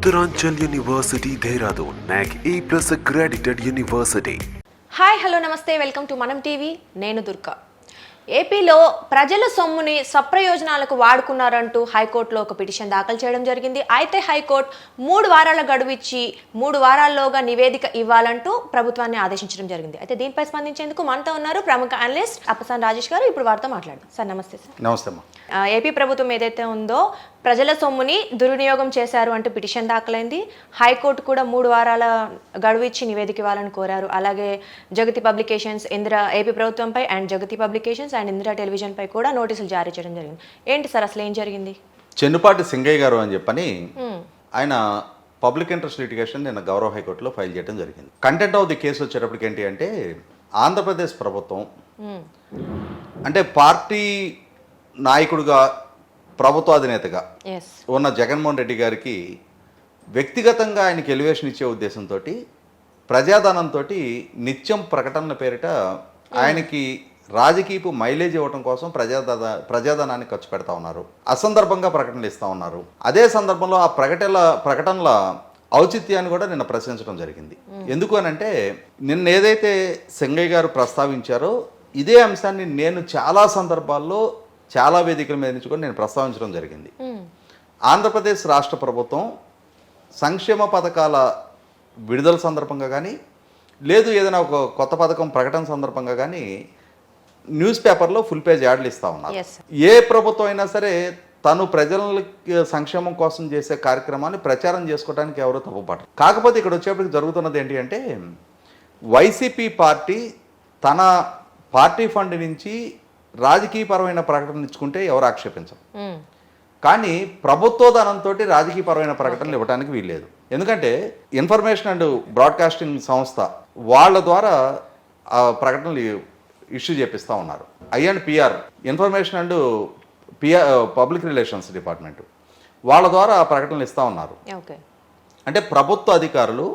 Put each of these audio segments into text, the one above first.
Uttaranchal University, Dehradun, NAC A plus accredited university. Hi hello namaste welcome to Manam TV నేను దుర్గా ఏపీలో ప్రజల సొమ్ముని సప్రయోజనాలకు వాడుకున్నారంటూ హైకోర్టులో ఒక పిటిషన్ దాఖలు చేయడం జరిగింది. అయితే హైకోర్టు మూడు వారాల గడువు ఇచ్చి మూడు వారాల్లోగా నివేదిక ఇవ్వాలంటూ ప్రభుత్వాన్ని ఆదేశించడం జరిగింది. అయితే దీనిపై స్పందించేందుకు మనతో ఉన్నారు ప్రముఖ అనలిస్ట్ అప్పసాన్ రాజేష్ గారు. ఇప్పుడు వారితో మాట్లాడదాం. సార్ నమస్తే సార్. నమస్తే ఏపీ ప్రభుత్వం ఏదైతే ఉందో ప్రజల సొమ్ముని దుర్వినియోగం చేశారు అంటూ పిటిషన్ దాఖలైంది. హైకోర్టు కూడా మూడు వారాల గడువు ఇచ్చి నివేదిక ఇవ్వాలని కోరారు. అలాగే జగతి పబ్లికేషన్స్ ఇందిరా ఏపీ ప్రభుత్వంపై and Jagathi publications and Indira television పై కూడా నోటీసులు జారీ చేయడం జరిగింది. ఏంటి సార్ అసలు ఏం జరిగింది? చెన్నుపాటి సింగయ్య గారు అని చెప్పని. ఆయన పబ్లిక్ ఇంట్రెస్ట్ లిటిగేషన్ నిన్న గౌరవ హైకోర్టులో ఫైల్ చేయడం జరిగింది. కంటెంట్ ఆఫ్ ది కేసు వచ్చేటప్పటికి ఏంటి అంటే ఆంధ్రప్రదేశ్ ప్రభుత్వం. అంటే పార్టీ నాయకుడిగా ప్రభుత్వ అధినేతగా ఎస్ ఉన్న జగన్మోహన్ రెడ్డి గారికి వ్యక్తిగతంగా ఆయనకి ఎలివేషన్ ఇచ్చే ఉద్దేశంతో ప్రజాధనంతో నిత్యం ప్రకటనల పేరిట ఆయనకి రాజకీయపు మైలేజ్ ఇవ్వడం కోసం ప్రజాధన ప్రజాధనాన్ని ఖర్చు పెడతా ఉన్నారు. అసందర్భంగా ప్రకటనలు ఇస్తూ ఉన్నారు. అదే సందర్భంలో ఆ ప్రకటనల ప్రకటనల ఔచిత్యాన్ని కూడా నిన్న ప్రశ్నించడం జరిగింది. ఎందుకు అని అంటే నిన్న ఏదైతే సింగయ్య గారు ప్రస్తావించారో ఇదే అంశాన్ని నేను చాలా సందర్భాల్లో చాలా వేదికల మీద నుంచి కూడా నేను ప్రస్తావించడం జరిగింది. ఆంధ్రప్రదేశ్ రాష్ట్ర ప్రభుత్వం సంక్షేమ పథకాల విడుదల సందర్భంగా కానీ లేదు ఏదైనా ఒక కొత్త పథకం ప్రకటన సందర్భంగా కానీ న్యూస్ పేపర్లో ఫుల్ పేజ్ యాడ్లు ఇస్తూ ఉన్నారు. ఏ ప్రభుత్వం అయినా సరే తను ప్రజలకి సంక్షేమం కోసం చేసే కార్యక్రమాన్ని ప్రచారం చేసుకోవడానికి ఎవరో తప్పుపడరు కాకపోతే ఇక్కడ వచ్చేప్పటికి జరుగుతున్నది ఏంటి అంటే వైసీపీ పార్టీ తన పార్టీ ఫండ్ నుంచి రాజకీయపరమైన ప్రకటన ఇచ్చుకుంటే ఎవరు ఆక్షేపించరు. కానీ ప్రభుత్వ ధనంతో రాజకీయపరమైన ప్రకటనలు ఇవ్వడానికి వీల్లేదు. ఎందుకంటే ఇన్ఫర్మేషన్ అండ్ బ్రాడ్కాస్టింగ్ సంస్థ వాళ్ళ ద్వారా ఆ ప్రకటనలు ఇష్యూ చేపిస్తూ ఉన్నారు. I and PR information and PR public relations department వాళ్ళ ద్వారా ఆ ప్రకటనలు ఇస్తూ ఉన్నారు. అంటే ప్రభుత్వ అధికారులు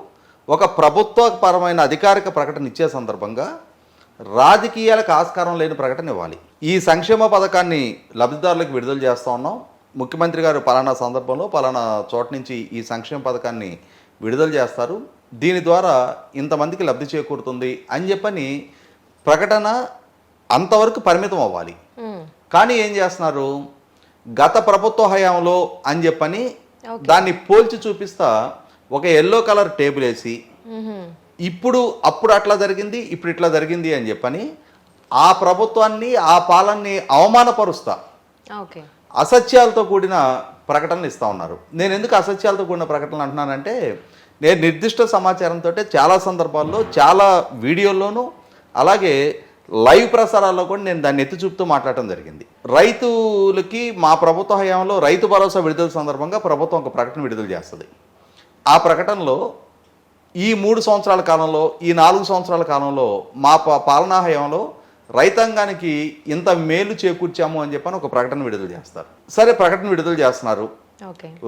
ఒక ప్రభుత్వపరమైన అధికారిక ప్రకటన ఇచ్చే సందర్భంగా రాజకీయాలకు ఆస్కారం లేని ప్రకటన ఇవ్వాలి ఈ సంక్షేమ పథకాన్ని లబ్ధిదారులకు విడుదల చేస్తూ ఉన్నాం ముఖ్యమంత్రి గారు పలానా సందర్భంలో పలానా చోట నుంచి ఈ సంక్షేమ పథకాన్ని విడుదల చేస్తారు దీని ద్వారా ఇంతమందికి లబ్ధి చేకూరుతుంది అని చెప్పని ప్రకటన అంతవరకు పరిమితం అవ్వాలి. కానీ ఏం చేస్తున్నారు గత ప్రభుత్వ హయాంలో అని చెప్పని. దాన్ని పోల్చి చూపిస్తా ఒక ఎల్లో కలర్ టేబుల్ వేసి. ఇప్పుడు అప్పుడు అట్లా జరిగింది ఇప్పుడు ఇట్లా జరిగింది అని చెప్పని ఆ ప్రభుత్వాన్ని ఆ పాలనని అవమానపరుస్తా. ఓకే. అసత్యాలతో కూడిన ప్రకటనలు ఇస్తూ ఉన్నారు. నేను ఎందుకు అసత్యాలతో కూడిన ప్రకటనలు అంటున్నానంటే నేను నిర్దిష్ట సమాచారంతో చాలా సందర్భాల్లో చాలా వీడియోల్లోనూ అలాగే లైవ్ ప్రసారాల్లో కూడా నేను దాన్ని ఎత్తి చూపుతూ మాట్లాడటం జరిగింది. రైతులకి మా ప్రభుత్వ హయాంలో రైతు భరోసా విడుదల సందర్భంగా ప్రభుత్వం ఒక ప్రకటన విడుదల చేస్తుంది. ఆ ప్రకటనలో ఈ మూడు సంవత్సరాల కాలంలో ఈ నాలుగు సంవత్సరాల కాలంలో మా పాలనా హయాంలో రైతాంగానికి ఇంత మేలు చేకూర్చాము అని చెప్పని ఒక ప్రకటన విడుదల చేస్తారు. సరే ప్రకటన విడుదల చేస్తున్నారు.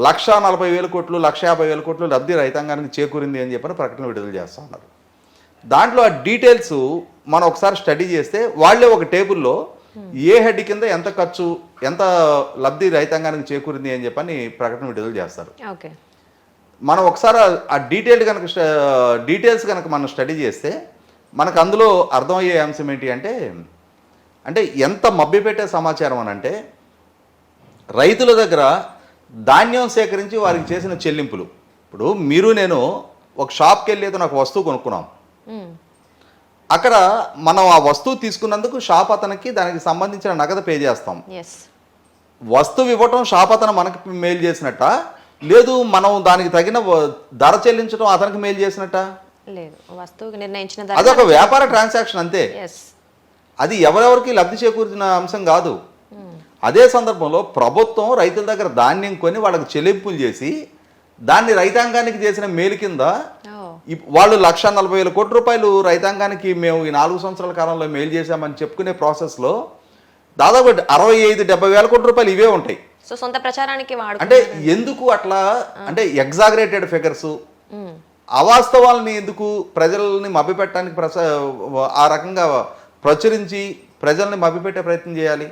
లక్ష నలభై వేల కోట్లు లక్ష యాభై వేల కోట్లు లబ్ధి రైతాంగానికి చేకూరింది అని చెప్పని ప్రకటన విడుదల చేస్తూ ఉన్నారు దాంట్లో ఆ డీటెయిల్స్ మనం ఒకసారి స్టడీ చేస్తే వాళ్ళే ఒక టేబుల్లో ఏ హెడ్ కింద ఎంత ఖర్చు ఎంత లబ్ధి రైతాంగానికి చేకూరింది అని చెప్పని ప్రకటన విడుదల చేస్తారు. ఓకే. మనం ఒకసారి ఆ- డీటెయిల్డ్ కనుక డీటెయిల్స్ కనుక మనం స్టడీ చేస్తే మనకు అందులో అర్థమయ్యే అంశం ఏంటి అంటే అంటే ఎంత మభ్యపెట్టే సమాచారం అని అంటే రైతుల దగ్గర ధాన్యం సేకరించి వారికి చేసిన చెల్లింపులు. ఇప్పుడు మీరు నేను ఒక షాప్కి వెళ్ళి ఏదో నాకు వస్తువు కొనుక్కున్నాం. అక్కడ మనం ఆ వస్తువు తీసుకున్నందుకు షాప్ అతనికి దానికి సంబంధించిన నగదు పే చేస్తాం. వస్తువు ఇవ్వటం షాప్ అతను మనకి మెయిల్ చేసినట్ట? లేదు మనం దానికి తగిన ధర చెల్లించడం అతనికి మెయిల్ చేసినట్ట? లేదు వస్తువుకి నిర్ణయించిన అదొక వ్యాపార ట్రాన్సాక్షన్ అంతే. అది ఎవరెవరికి లబ్ధి చేకూర్చిన అంశం కాదు. అదే సందర్భంలో ప్రభుత్వం రైతుల దగ్గర ధాన్యం కొని వాళ్ళకి చెల్లింపులు చేసి దాన్ని రైతాంగానికి చేసిన మేలు కింద ఇప్- వాళ్ళు లక్ష నలభై వేల కోట్ల రూపాయలు రైతాంగానికి మేము ఈ నాలుగు సంవత్సరాల కాలంలో మేలు చేశామని చెప్పుకునే ప్రాసెస్లో దాదాపు అరవై ఐదు డెబ్బై వేల కోట్ల రూపాయలు ఇవే ఉంటాయి. సో సొంత ప్రచారానికి వాడు అంటే ఎందుకు అట్లా? అంటే ఎగ్జాగరేటెడ్ ఫిగర్స్ అవాస్తవాలని ఎందుకు ప్రజల్ని మభ్యపెట్టడానికి ప్రస ఆ రకంగా ప్రచురించి ప్రజల్ని మభ్యపెట్టే ప్రయత్నం చేయాలి?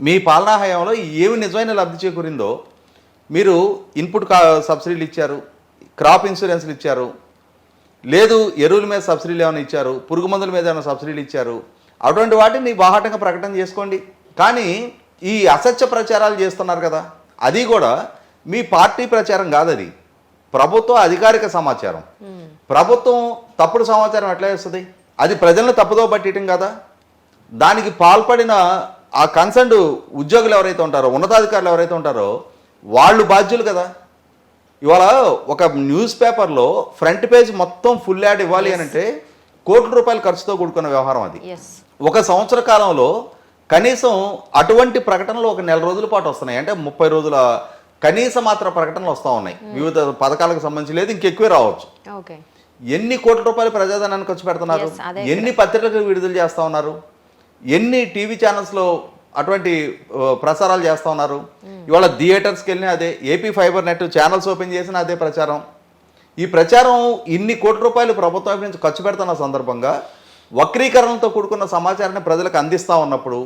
మీ పాలనా హయాంలో ఏమి నిజమైన లబ్ధి చేకూరిందో మీరు ఇన్పుట్ కా సబ్సిడీలు ఇచ్చారు క్రాప్ ఇన్సూరెన్స్లు ఇచ్చారు లేదు ఎరువుల మీద సబ్సిడీలు ఏమైనా ఇచ్చారు పురుగు మందుల మీద ఏమైనా సబ్సిడీలు ఇచ్చారు అటువంటి వాటిని బాహాటంగా ప్రకటన చేసుకోండి. కానీ ఈ అసత్య ప్రచారాలు చేస్తున్నారు కదా అది కూడా మీ పార్టీ ప్రచారం కాదు అది ప్రభుత్వ అధికారిక సమాచారం. ప్రభుత్వం తప్పుడు సమాచారం ఎట్లా చేస్తుంది? అది ప్రజలను తప్పుదో పట్టడం కదా? దానికి పాల్పడిన ఆ కన్సర్న్డ్ ఉద్యోగులు ఎవరైతే ఉంటారో ఉన్నతాధికారులు ఎవరైతే ఉంటారో వాళ్ళు బాధ్యులు కదా. ఇవాళ ఒక న్యూస్ పేపర్లో ఫ్రంట్ పేజ్ మొత్తం ఫుల్ యాడ్ ఇవ్వాలి అని అంటే కోట్ల రూపాయల ఖర్చుతో కూడుకున్న వ్యవహారం అది. ఒక సంవత్సర కాలంలో కనీసం అటువంటి ప్రకటనలు ఒక నెల రోజుల పాటు వస్తున్నాయి. అంటే ముప్పై రోజుల కనీస మాత్ర ప్రకటనలు వస్తూ ఉన్నాయి. వివిధ పథకాలకు సంబంధించి లేదు ఇంకెక్కువే రావచ్చు. ఎన్ని కోట్ల రూపాయలు ప్రజాధనాన్ని ఖర్చు పెడుతున్నారు? ఎన్ని పత్రికలకు విడుదల చేస్తా ఉన్నారు? ఎన్ని టీవీ ఛానల్స్లో అటువంటి ప్రసారాలు చేస్తా ఉన్నారు? ఇవాళ థియేటర్స్కి వెళ్ళినా అదే AP fibre net channels open చేసినా అదే ప్రచారం. ఈ ప్రచారం ఇన్ని కోట్ల రూపాయలు ప్రభుత్వం నుంచి ఖర్చు పెడుతున్న సందర్భంగా వక్రీకరణలతో కూడుకున్న సమాచారాన్ని ప్రజలకు అందిస్తా ఉన్నప్పుడు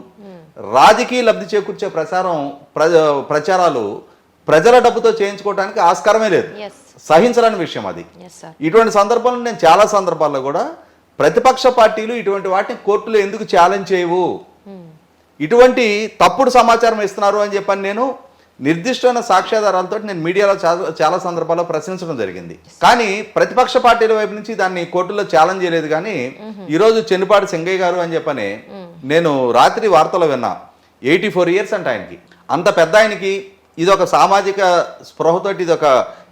రాజకీయ లబ్ధి చేకూర్చే ప్రచారం ప్రచారాలు ప్రజల డబ్బుతో చేయించుకోవడానికి ఆస్కారమే లేదు. సహించలేని విషయం అది. ఇటువంటి సందర్భాల్లో నేను చాలా సందర్భాల్లో కూడా ప్రతిపక్ష పార్టీలు ఇటువంటి వాటిని కోర్టులో ఎందుకు ఛాలెంజ్ చేయవు? ఇటువంటి తప్పుడు సమాచారం ఇస్తున్నారు అని చెప్పని నేను నిర్దిష్టమైన సాక్ష్యాధారాలతో నేను మీడియాలో చాలా చాలా సందర్భాల్లో ప్రశ్నించడం జరిగింది. కానీ ప్రతిపక్ష పార్టీల వైపు నుంచి దాన్ని కోర్టులో ఛాలెంజ్ చేయలేదు కానీ ఈరోజు చెన్నుపాటి సింగయ్య గారు అని చెప్పని నేను రాత్రి వార్తలో విన్నా. ఎయిటీ ఫోర్ ఇయర్స్ అంట ఆయనకి. అంత పెద్ద ఆయనకి ఇది ఒక సామాజిక స్పృహతోటి ఇది ఒక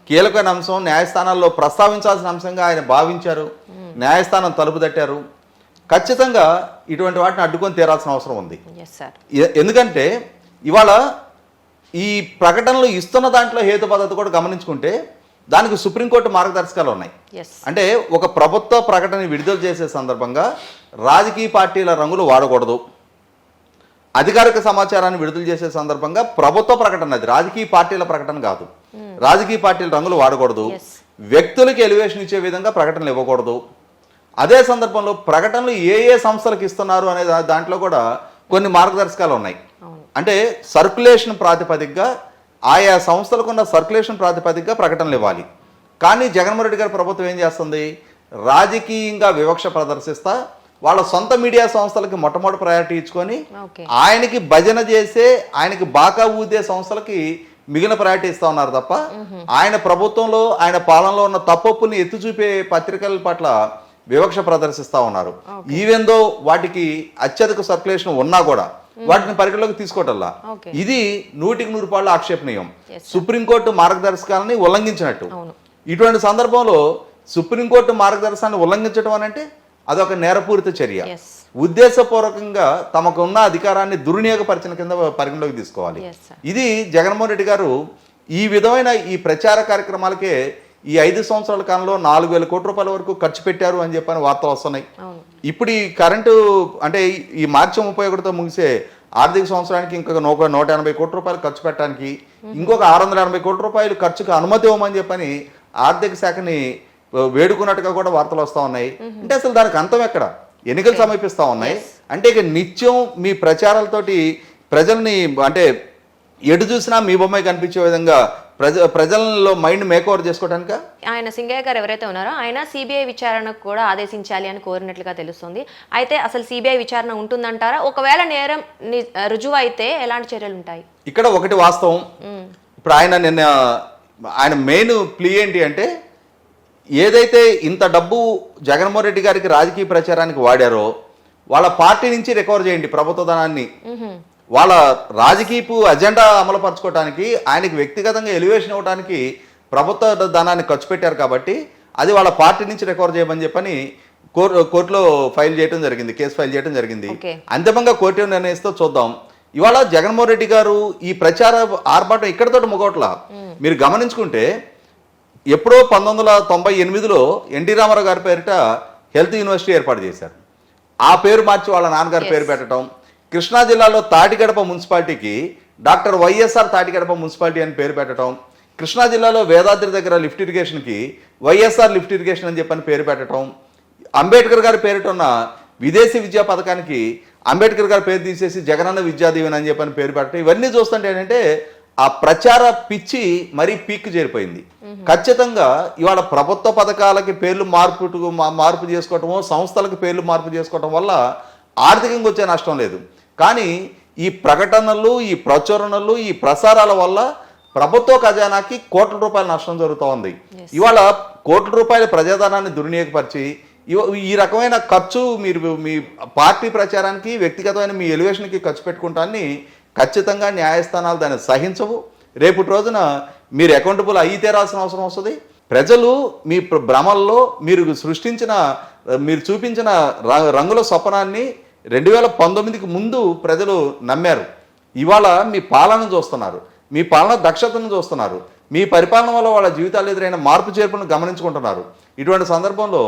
కీలకమైన అంశం. న్యాయస్థానాల్లో ప్రస్తావించాల్సిన అంశంగా ఆయన భావించారు. న్యాయస్థానం తలుపు తట్టారు. ఖచ్చితంగా ఇటువంటి వాటిని అడ్డుకొని తీరాల్సిన అవసరం ఉంది. ఎందుకంటే ఇవాళ ఈ ప్రకటనలు ఇస్తున్న దాంట్లో హేతు పద్ధతి కూడా గమనించుకుంటే దానికి సుప్రీంకోర్టు మార్గదర్శకాలు ఉన్నాయి. అంటే ఒక ప్రభుత్వ ప్రకటన విడుదల చేసే సందర్భంగా రాజకీయ పార్టీల రంగులు వాడకూడదు. అధికారిక సమాచారాన్ని విడుదల చేసే సందర్భంగా ప్రభుత్వ ప్రకటన అది. రాజకీయ పార్టీల ప్రకటన కాదు. రాజకీయ పార్టీల రంగులు వాడకూడదు. వ్యక్తులకి ఎలివేషన్ ఇచ్చే విధంగా ప్రకటనలు ఇవ్వకూడదు. అదే సందర్భంలో ప్రకటనలు ఏ ఏ సంస్థలకు ఇస్తున్నారు అనే దాంట్లో కూడా కొన్ని మార్గదర్శకాలు ఉన్నాయి. అంటే సర్క్యులేషన్ ప్రాతిపదికగా ఆయా సంస్థలకున్న సర్క్యులేషన్ ప్రాతిపదికగా ప్రకటనలు ఇవ్వాలి. కానీ జగన్మోహన్ రెడ్డి గారి ప్రభుత్వం ఏం చేస్తుంది? రాజకీయంగా వివక్ష ప్రదర్శిస్తా వాళ్ళ సొంత మీడియా సంస్థలకి మొట్టమొదటి ప్రయారిటీ ఇచ్చుకొని ఆయనకి భజన చేసే ఆయనకి బాకా ఊదే సంస్థలకి మిగిలిన ప్రయారిటీ ఇస్తా ఉన్నారు తప్ప ఆయన ప్రభుత్వంలో ఆయన పాలనలో ఉన్న తప్పొప్పుని ఎత్తి చూపే పత్రికల పట్ల వివక్ష ప్రదర్శిస్తా ఉన్నారు. ఈవెందో వాటికి అత్యధిక సర్క్యులేషన్ ఉన్నా కూడా వాటిని పరిగణలోకి తీసుకోవటల్లా. ఇది నూటికి నూరు పాళ్ళు ఆక్షేపణీయం. సుప్రీంకోర్టు మార్గదర్శకాలని ఉల్లంఘించినట్టు. ఇటువంటి సందర్భంలో సుప్రీంకోర్టు మార్గదర్శకాన్ని ఉల్లంఘించడం అని అంటే అదొక నేరపూరిత చర్య. ఉద్దేశపూర్వకంగా తమకు ఉన్న అధికారాన్ని దుర్వినియోగపరిచిన కింద పరిగణలోకి తీసుకోవాలి. ఇది జగన్మోహన్ రెడ్డి గారు ఈ విధమైన ఈ ప్రచార కార్యక్రమాలకే ఈ ఐదు సంవత్సరాల కాలంలో నాలుగు వేల కోట్ల రూపాయల వరకు ఖర్చు పెట్టారు అని చెప్పని వార్తలు వస్తున్నాయి. ఇప్పుడు ఈ కరెంటు అంటే ఈ- మార్చి ముప్పై ఒకటితో ముగిసే ఆర్థిక సంవత్సరానికి ఇంకొక నూట నూట ఎనభై కోట్ల రూపాయలు ఖర్చు పెట్టడానికి ఇంకొక ఆరు వందల ఎనభై కోట్ల రూపాయలు ఖర్చుకు అనుమతి ఇవ్వమని చెప్పని ఆర్థిక శాఖని వేడుకున్నట్టుగా కూడా వార్తలు వస్తూ ఉన్నాయి. అంటే అసలు దానికి అంతం ఎక్కడ? ఎన్నికలు సమీపిస్తా ఉన్నాయి. అంటే ఇక నిత్యం మీ ప్రచారాలతోటి ప్రజల్ని అంటే ఎటు చూసినా మీ బొమ్మ కనిపించే విధంగా ప్రజ ప్రజల్లో మైండ్ మేకఓవర్ చేసుకోవడానిక ఆయన సింగయ్య గారు ఎవరైతే ఉన్నారో ఆయన సిబిఐ విచారణకు కూడా ఆదేశించాలి అని కోరినట్లుగా తెలుస్తుంది. అయితే అసలు సిబిఐ విచారణ ఉంటుందంటారా? ఒకవేళ నేరం రుజువు అయితే ఎలాంటి చర్యలు ఉంటాయి? ఇక్కడ ఒకటి వాస్తవం. ఇప్పుడు ఆయన నిన్న ఆయన మెయిన్ ప్లీ ఏంటి అంటే ఏదైతే ఇంత డబ్బు జగన్మోహన్ రెడ్డి గారికి రాజకీయ ప్రచారానికి వాడారో వాళ్ళ పార్టీ నుంచి రికవర్ చేయండి ప్రభుత్వ ధనాన్ని. వాళ్ళ రాజకీయపు అజెండా అమలుపరచుకోవడానికి ఆయనకి వ్యక్తిగతంగా ఎలివేషన్ ఇవ్వడానికి ప్రభుత్వ ధనాన్ని ఖర్చు పెట్టారు కాబట్టి అది వాళ్ళ పార్టీ నుంచి రికవర్ చేయమని చెప్పని కోర్ కోర్టులో ఫైల్ చేయడం జరిగింది కేసు ఫైల్ చేయడం జరిగింది. అంతిమంగా కోర్టు నిర్ణయిస్తో చూద్దాం. ఇవాళ జగన్మోహన్ రెడ్డి గారు ఈ ప్రచార ఆర్భాటం ఇక్కడతోటి ముగవట్ల? మీరు గమనించుకుంటే ఎప్పుడో పంతొమ్మిది వందల తొంభై ఎనిమిదిలో ఎన్టీ రామారావు గారి పేరిట హెల్త్ యూనివర్సిటీ ఏర్పాటు చేశారు. ఆ పేరు మార్చి వాళ్ళ నాన్నగారి పేరు పెట్టడం కృష్ణా జిల్లాలో తాటిగడప మున్సిపాలిటీకి డాక్టర్ వైఎస్ఆర్ తాటిగడప మున్సిపాలిటీ అని పేరు పెట్టడం కృష్ణా జిల్లాలో వేదాద్రి దగ్గర లిఫ్ట్ ఇరిగేషన్కి వైఎస్ఆర్ లిఫ్ట్ ఇరిగేషన్ అని చెప్పని పేరు పెట్టడం అంబేద్కర్ గారి పేరిట ఉన్న విదేశీ విద్యా పథకానికి అంబేద్కర్ గారి పేరు తీసేసి జగనన్న విద్యా దీవెన అని చెప్పని పేరు పెట్టడం ఇవన్నీ చూస్తుంటే ఏంటంటే ఆ ప్రచార పిచ్చి మరీ పీక్ చేరిపోయింది. ఖచ్చితంగా ఇవాళ ప్రభుత్వ పథకాలకి పేర్లు మార్పు మార్పు చేసుకోవటమో సంస్థలకు పేర్లు మార్పు చేసుకోవటం వల్ల ఆర్థికంగా వచ్చే నష్టం లేదు. కానీ ఈ ప్రకటనలు ఈ ప్రచురణలు ఈ ప్రసారాల వల్ల ప్రభుత్వ ఖజానాకి కోట్ల రూపాయల నష్టం జరుగుతూ ఉంది. ఇవాళ కోట్ల రూపాయల ప్రజాధనాన్ని దుర్వినియోగపరిచి ఈ రకమైన ఖర్చు మీరు మీ పార్టీ ప్రచారానికి వ్యక్తిగతమైన మీ ఎలివేషన్కి ఖర్చు పెట్టుకుంటాన్ని ఖచ్చితంగా న్యాయస్థానాలు దాన్ని సహించవు. రేపటి రోజున మీరు అకౌంటబుల్ అయ్యి తీరాల్సిన అవసరం వస్తుంది. ప్రజలు మీ భ్రమల్లో మీరు సృష్టించిన మీరు చూపించిన రంగుల స్వప్నాన్ని రెండు వేల పంతొమ్మిదికి ముందు ప్రజలు నమ్మారు. ఇవాళ మీ పాలన చూస్తున్నారు. మీ పాలన దక్షతను చూస్తున్నారు. మీ పరిపాలన వల్ల వాళ్ళ జీవితాలు ఎదురైన మార్పు చేర్పును గమనించుకుంటున్నారు. ఇటువంటి సందర్భంలో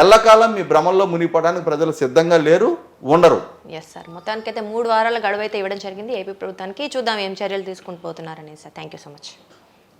ఎల్లకాలం మీ భ్రమంలో మునిగిపోవడానికి ప్రజలు సిద్ధంగా లేరు ఉండరు. ఎస్ సార్ మొత్తానికైతే మూడు వారాల గడువు అయితే ఇవ్వడం జరిగింది. ఏపీ ప్రభుత్వానికి చూద్దాం ఏం చర్యలు తీసుకుని పోతున్నారని sir thank you so much